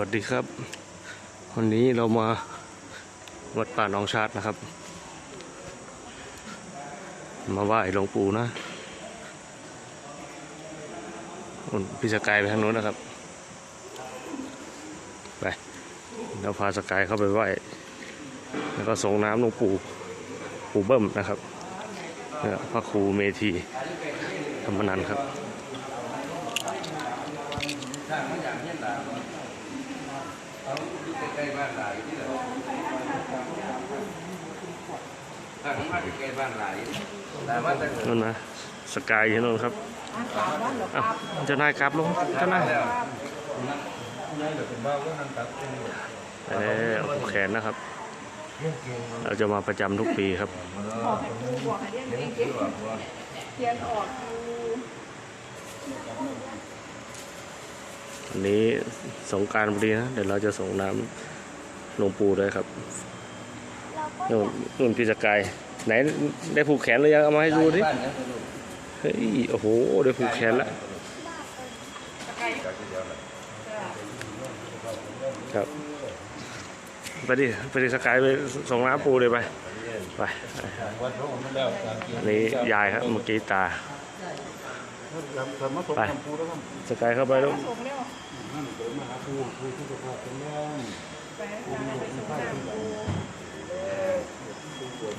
วัสดีครับ วันนี้เรามาวัดป่าหนองชาตินะครับ มาไหว้หลวงปู่นะพี่สกายไปทางนู้นนะครับ ไปเราพาสกายเข้าไปไหว้แล้วก็ส่งน้ำหลวงปู่ปู่เบิ้มนะครับพระครูเมธีธรรมนันครับ ใกล้บ้านหลายที่ไหนทางมาใกล้บ้านหลายแต่ว่าแต่นู่นนะสกายอยู่นู่นครับอะเจ้านายครับลงเจ้านายแล้วเออผูกแขนนะครับ เราจะมาประจำทุกปีครับเทียนออกดู วันนี้สงกรารพอดีนะ เดี๋ยวเราจะส่งน้ำหลวงปู่ด้วยครับนู่นนู่นพี่สกายไหนได้ผูกแขนหรือยังเอามาให้ดูดิบ้านเนี่ยสนุกเฮ้ยโอ้โหได้ผูกแขนแล้วครับไปดิไปดิสกายไปส่งน้ำปูเลยไปไปวัดพระองค์นั่นแล้วตามจริงอันนี้ยายครับเมื่อกี้ตาสามารถส่ง ไปคำพูดแล้วก็สกายเข้าไปแล้วชมเร็วนั่นเกิดมาหาครูครูที่สุภาพเป็นแรงไปหาไปส่งน้ำ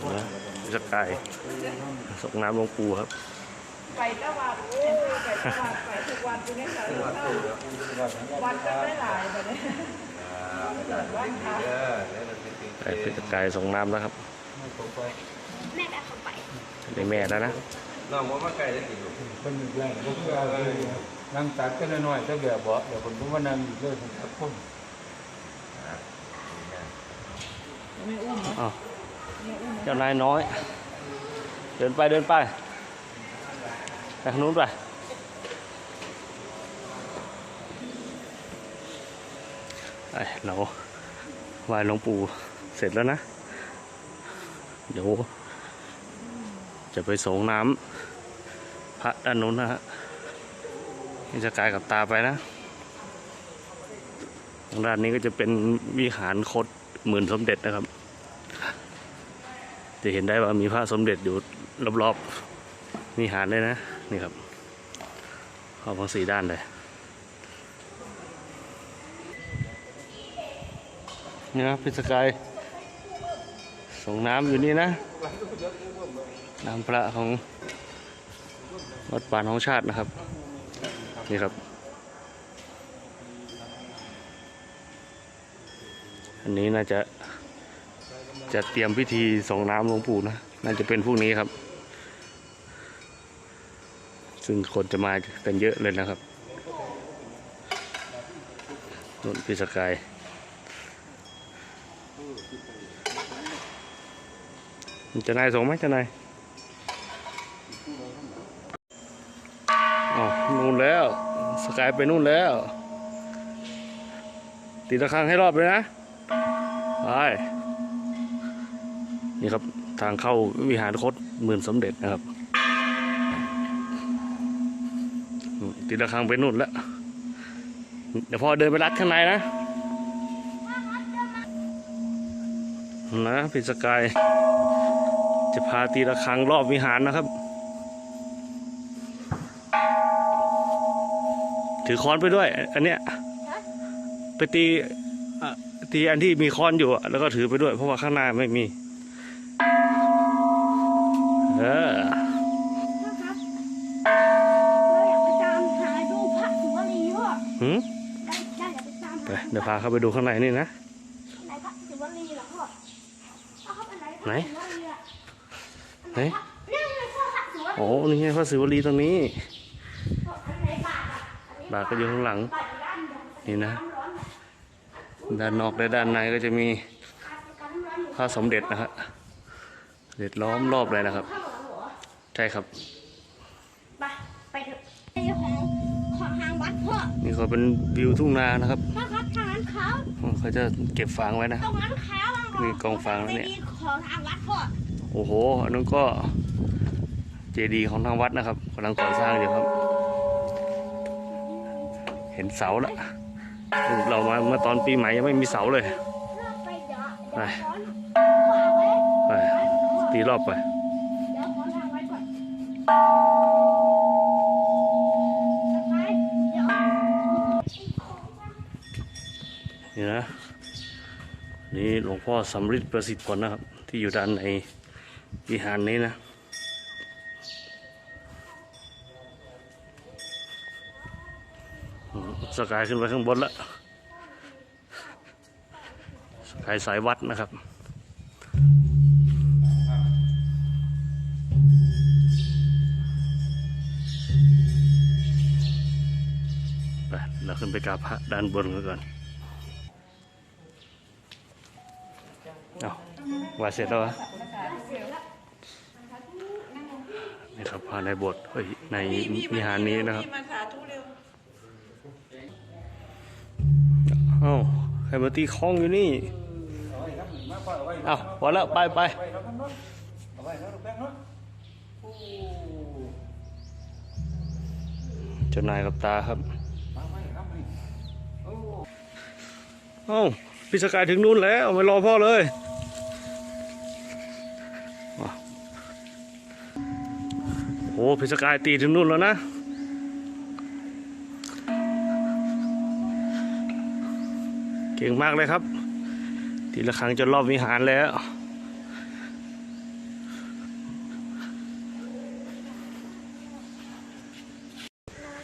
ปูนะสกายส่งน้ำหลวงปู่ครับไปตะวันโอ้ยไปตะวันไปทุกวันกูเนี่ยค่ะวันก็ได้หลายไปเลยเกิดวันค่ะเออแล้วเราเป็นจริงไอ้พี่สกายส่งน้ำแล้วครับแม่ได้เข้าไปในแม่แล้วนะ น้องว่ามาไกลได้กี่ลูกเป็นแรงก็คือเอาเลยนั่งตัดกันน้อยๆถ้าแบบบ่เดี๋ยวผมก็มานั่งอยู่เลยผมตัดคนไม่อุ้มนะอ้าวเจ้านายน้อย เดินไปเดินไปไปทางนู้นไปไอเราไหว้หลวงปู่เสร็จแล้วนะ เดี๋ยว จะไปส่งน้ำ พระด้านนู้นนะฮะนี่จะกายกับตาไปนะทางด้านนี้ก็จะเป็นวิหารคดหมื่นสมเด็จนะครับ จะเห็นได้ว่ามีพระสมเด็จอยู่รอบๆมีหารเลยนะ นี่ครับเข้าทั้งสี่ด้านเลยนี่นะพิสกายส่งน้ำอยู่นี่นะ น้ำพระของ วัดป่านของชาตินะครับ นี่ครับ อันนี้น่าจะ จะเตรียมพิธีส่งน้ำหลวงปู่นะ น่าจะเป็นพรุ่งนี้ครับ ซึ่งคนจะมากันเยอะเลยนะครับนนพิสกายจะนายส่งไหมจะนายอ๋อนู่นแล้ว ส กายไปนู่นแล้ว ตีตะครังให้รอบเลยนะ ไป นี่ครับทางเข้าวิหารคดหมื่นสมเด็จนะครับ ตีละครังไปนู่นแล้ว เดี๋ยวพ่อเดินไปรัดข้างในนะ นะพิสกาย จะพาตีละครังรอบวิหารนะครับ ถือค้อนไปด้วย อันเนี้ยไปตีอะตีอันที่มีค้อนอยู่อะแล้วก็ถือไปด้วย เพราะว่าข้างหน้าไม่มี เออพ่อครับเราอยากไปตามหาดูพระศิวลีพ่อหืมได้ได้อยากไปตามไปหาเดี๋ยวพาเข้าไปดูข้างในนี่นะไหนพระศิวลีเหรอพ่อพ่อครับอันไหนพไหนระศิวลีอะไหนนั่นไงพ่อพระศิวลีโอ้นี่ไงพระศิวลีตรงนี้ พ่ออันไหนบาท อะอันนี้บาทก็อยู่ข้างหลังบาทอยู่ด้านบนนี่นะน้ำร้อนอะด้านนอกและด้านในก็จะมีการน้ำร้อนอยู่พระสมเด็จนะฮะเด็จล้อมรอบเลยนะครับข้างหลังเหรอใช่ครับไปไปเถอะไอ้ของของทางวัดพ่อนี่ก็เป็นวิวทุ่งนานะครับพ่อครับทางนั้นเขาเขาจะเก็บฟางไว้นะตรงนั้นเขามีกองฟางแล้วเนี่ยไม่มีของทางวัดพ่อโอ้โหอันนั้นก็เจดีย์ของทางวัดนะครับกำลังก่อสร้างอยู่ครับ เห็นเสาแล้วเรามาเมื่อตอนปีใหม่ยังไม่มีเสาเลยไปไปตีรอบไปนี่นะ นี่หลวงพ่อสำริดประสิทธิ์ผลนะครับ ที่อยู่ด้านในวิหารนี้นะ สกายขึ้นไปข้างบนแล้วสกายสายวัดนะครับไปเราขึ้นไปกราบพระด้านบนกันก่อนเอาว่าเสร็จแล้วนี่ครับพาในบทเฮ้ยในวิหารนี้นะครับ เอ้าใครมาตีคล้องอยู่นี่เอาไว้ครับมาพอแล้วไปไปเอาไว้แล้วครับเนนายกับตาครับโอ้เอ้าพี่สกายถึงนู่นแล้วไม่รอพ่อเลยโอ้พี่สกายตีถึงนู่นแล้วนะ เก่งมากเลยครับ ทีละครั้งจนรอบวิหารแล้ว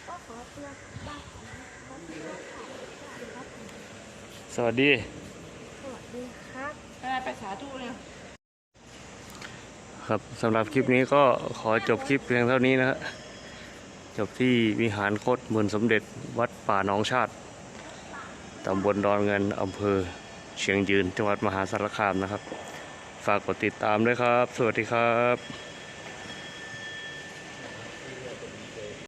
ก็ขอเพื่อบ้านของพระพุทธเจ้าค่ะสวัสดี สวัสดีครับไปไปสาธุเร็วครับสำหรับคลิปนี้ก็ขอจบคลิปเพียงเท่านี้นะฮะจบที่วิหารโคตรเมือนสมเด็จวัดป่าหนองชาติ ตำบลดอนเงินอำเภอเชียงยืนจังหวัดมหาสารคามนะครับ ฝากกดติดตามด้วยครับ สวัสดีครับ